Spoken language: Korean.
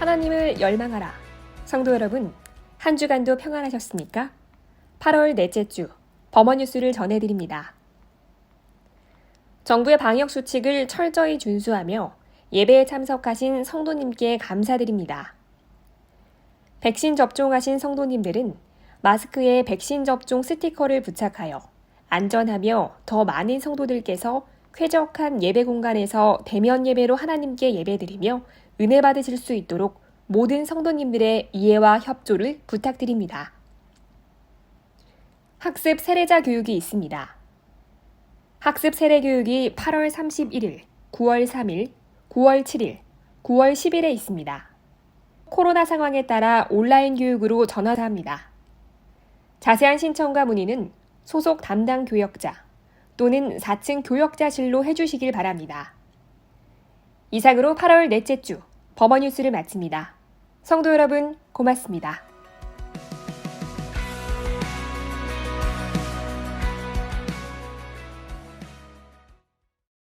하나님을 열망하라. 성도 여러분, 한 주간도 평안하셨습니까? 8월 넷째 주 범어 뉴스를 전해드립니다. 정부의 방역 수칙을 철저히 준수하며 예배에 참석하신 성도님께 감사드립니다. 백신 접종하신 성도님들은 마스크에 백신 접종 스티커를 부착하여 안전하며 더 많은 성도들께서 쾌적한 예배 공간에서 대면 예배로 하나님께 예배드리며 은혜 받으실 수 있도록 모든 성도님들의 이해와 협조를 부탁드립니다. 학습 세례자 교육이 있습니다. 학습 세례 교육이 8월 31일, 9월 3일, 9월 7일, 9월 10일에 있습니다. 코로나 상황에 따라 온라인 교육으로 전화합니다. 자세한 신청과 문의는 소속 담당 교역자 또는 4층 교역자실로 해주시길 바랍니다. 이상으로 8월 넷째 주 범어 뉴스를 마칩니다. 성도 여러분, 고맙습니다.